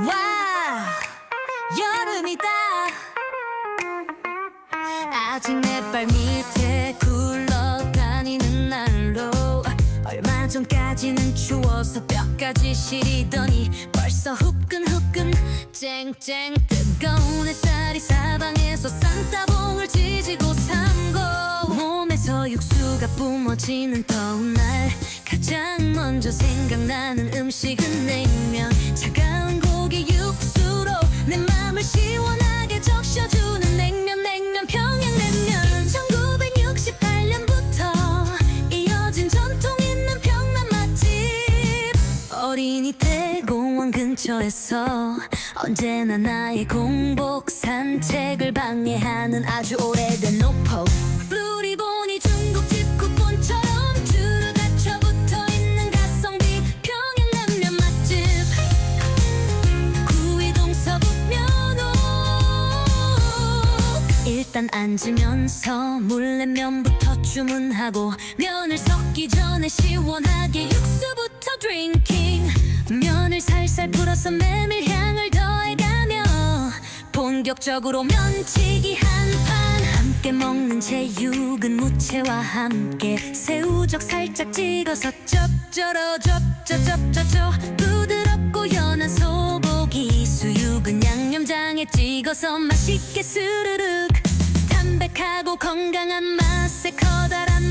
와 여름이다. 아직 내 발 밑에 굴러다니는 날로 얼마 전까지는 추워서 뼈까지 시리더니 벌써 후끈후끈 쨍쨍 뜨거운 햇살이 사방에서 산타봉을 지지고 산고 몸에서 육수가 뿜어지는 더운 날 가장 먼저 생각나는 음식은 내 근처에서 언제나 나의 공복 산책을 방해하는 아주 오래된 노포 블루리본이 중국집 쿠폰처럼 줄을 갖춰 붙어있는 가성비 평양냉면 맛집. 구이동 서북면옥 일단 앉으면서 물냉면부터 주문하고 면을 섞기 전에 시원하게 육수부터 살살 풀어서 메밀 향을 더해가며 본격적으로 면치기 한판. 함께 먹는 제육은 무채와 함께 새우젓 살짝 찍어서 쩝저러 쩝쩝쩝쩝쩝. 부드럽고 연한 소고기 수육은 양념장에 찍어서 맛있게 스르륵. 담백하고 건강한 맛에 커다란